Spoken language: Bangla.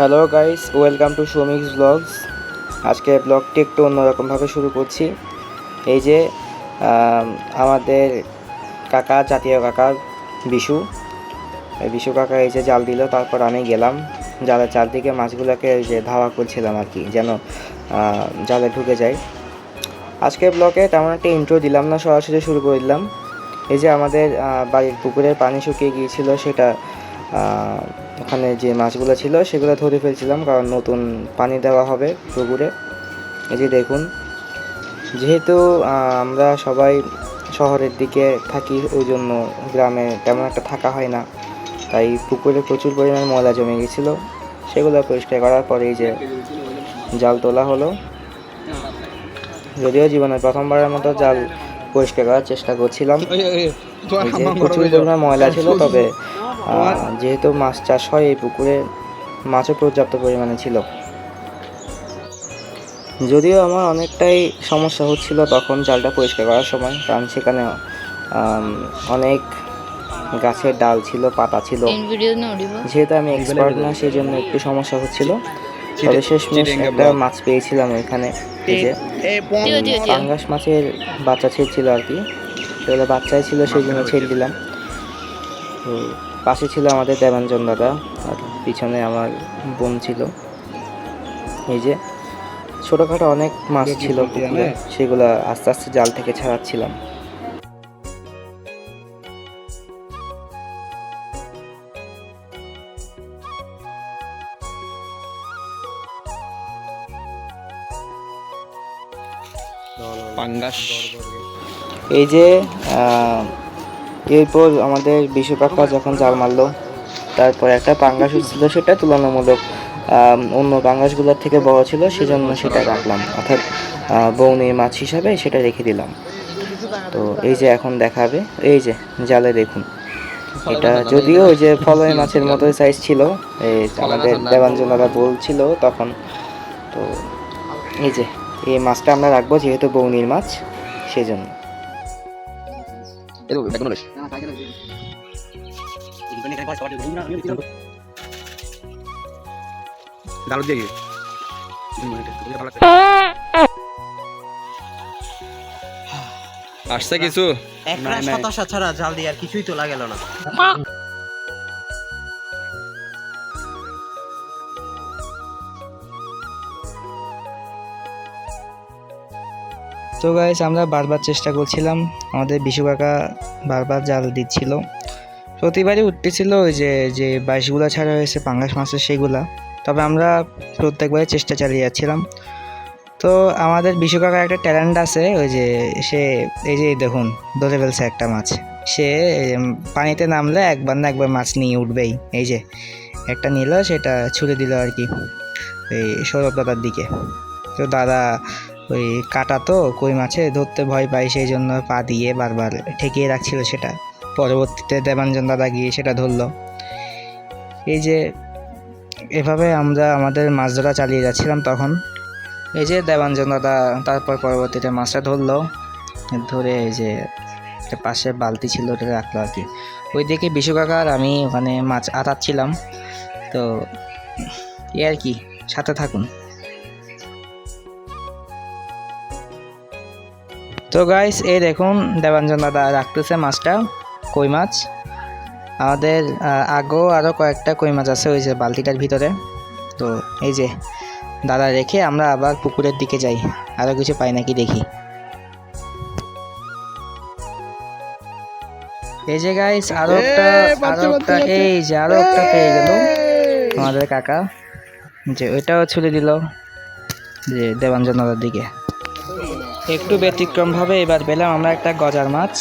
Hello guys welcome to Shomik's vlogs আজকে ব্লগটি একটু অন্যরকমভাবে শুরু করছি। এই যে আমাদের কাকা, জাতীয় কাকা বিশু। বিশু কাকা এই যে জাল দিল, তারপর আমি গেলাম। জালের চারদিকে মাছগুলোকে যে ধাওয়া করছিলাম আর কি, যেন জালে ঢুকে যায়। আজকে ব্লগে তেমন একটা ইন্ট্রো দিলাম না, সরাসরি শুরু করে দিলাম। এই যে আমাদের বাড়ির পুকুরের পানি শুকিয়ে গিয়েছিল, সেটা ওখানে যে মাছগুলো ছিল সেগুলো ধরে ফেলছিলাম, কারণ নতুন পানি দেওয়া হবে পুকুরে। এই যে দেখুন, যেহেতু আমরা সবাই শহরের দিকে থাকি, ওই জন্য গ্রামে তেমন একটা থাকা হয় না। তাই পুকুরে প্রচুর পরিমাণে ময়লা জমে গেছিল। সেগুলো পরিষ্কার করার পরেই যে জাল তোলা হলো। যদিও জীবনের প্রথমবারের মতো জাল পরিষ্কার করার চেষ্টা করছিলাম। প্রচুর পরিমাণ ময়লা ছিল তবে আহ, যেহেতু মাছ চাষ হয় এই পুকুরে মাছও পর্যাপ্ত পরিমাণে ছিল। যদিও আমার অনেকটাই সমস্যা হচ্ছিল তখন জালটা পরিষ্কার করার সময় কারণ সেখানে অনেক গাছের ডাল ছিল পাতা ছিল। যেহেতু আমি এক্সপার্ট না সেই জন্য একটু সমস্যা হচ্ছিল। তবে শেষমেশ একটা মাছ পেয়েছিলাম এখানে পাঙ্গাস মাছের বাচ্চা ছেড়ছিল আর কি। সেগুলো বাচ্চাই ছিল সেই জন্য ছেড়ে দিলাম। তো পাশে ছিল আমাদের দেবাঞ্জন দাদা আর পিছনে আমার বোন ছিল। এই যে ছোটোখাটো অনেক মাছ ছিল পুকুরে সেগুলো আস্তে আস্তে জাল থেকে ছাড়াচ্ছিলাম। পাঙ্গাস। এই যে এরপর আমাদের বিশু কাকা যখন জাল মারলো। তারপর একটা পাঙ্গাস ছিল সেটা তুলনামূলক অন্য পাঙ্গাসগুলোর থেকে বড় ছিল, সেজন্য সেটা রাখলাম। অর্থাৎ বৌনির মাছ হিসাবে সেটা রেখে দিলাম। তো এই যে এখন দেখাবে, এই যে জালে দেখুন। এটা যদিও ওই যে ফলয় মাছের মতো সাইজ ছিল, এই আমাদের দেবাঞ্জনারা বলছিল তখন। তো এই যে, এই মাছটা আমরা রাখব, যেহেতু বৌনির মাছ, সেজন্য। এরকম দারুণ দিয়ে আসছে কিছু? একটা হতাশা ছাড়া জাল দিয়ে আর কিছুই তো গেল না। তো গাইস আমরা বারবার চেষ্টা করছিলাম, আমাদের বিশু কাকা বারবার জাল দিচ্ছিল। প্রতিবারই উঠতেছিল ওই যে যে বাইশগুলো ছাড়া হয়েছে, পাঙ্গাস মাছের সেগুলা। তবে আমরা প্রত্যেকবারই চেষ্টা চালিয়ে যাচ্ছিলাম। তো আমাদের বিশু কাকার একটা ট্যালেন্ট আছে, ওই যে সে, এই যে দেখুন, ধরে ফেলছে একটা মাছ। সে পানিতে নামলে একবার না একবার মাছ নিয়ে উঠবেই। এই যে, একটা নিল, সেটা ছুড়ে দিল আর কি, এই সৌরভ দাদার দিকে। তো দাদা ওই কাটা তো, কই মাছে ধরতে ভয় পাই সেই জন্য পা দিয়ে বারবার ঠেকিয়ে রাখছিল সেটা। পরবর্তীতে দেবাঞ্জন দাদা গিয়ে সেটা ধরলো। এই যে এভাবে আমরা আমাদের মাছ ধরা চালিয়ে যাচ্ছিলাম তখন। এই যে দেবাঞ্জন দাদা তারপর পরবর্তীতে মাছটা ধরলো। ধরে এই যে পাশে বালতি ছিল, ওটা রাখল আর কি। ওইদিকে বিশু কাকা আর আমি ওখানে মাছ আটাচ্ছিলাম। তো এই আর কি, সাথে থাকুন। তো গাইস এই দেখুন দেবাঞ্জন দাদা রাখতেছে মাছটা কই মাছ? আমাদের আগেও আরও কয়েকটা কই মাছ আছে ওই যে বালতিটার ভিতরে। তো এই যে দাদা রেখে আমরা আবার পুকুরের দিকে যাই আরও কিছু পাই নাকি দেখি। এই যে গাইস আরও একটা আরও একটা এই যে আরও একটা পেয়ে গেল আমাদের কাকা যে ওইটাও ছুড়ে দিল যে দেবাঞ্জন দাদার দিকে। একটু ব্যতিক্রমভাবে এবার পেলাম আমরা একটা গজার মাছ।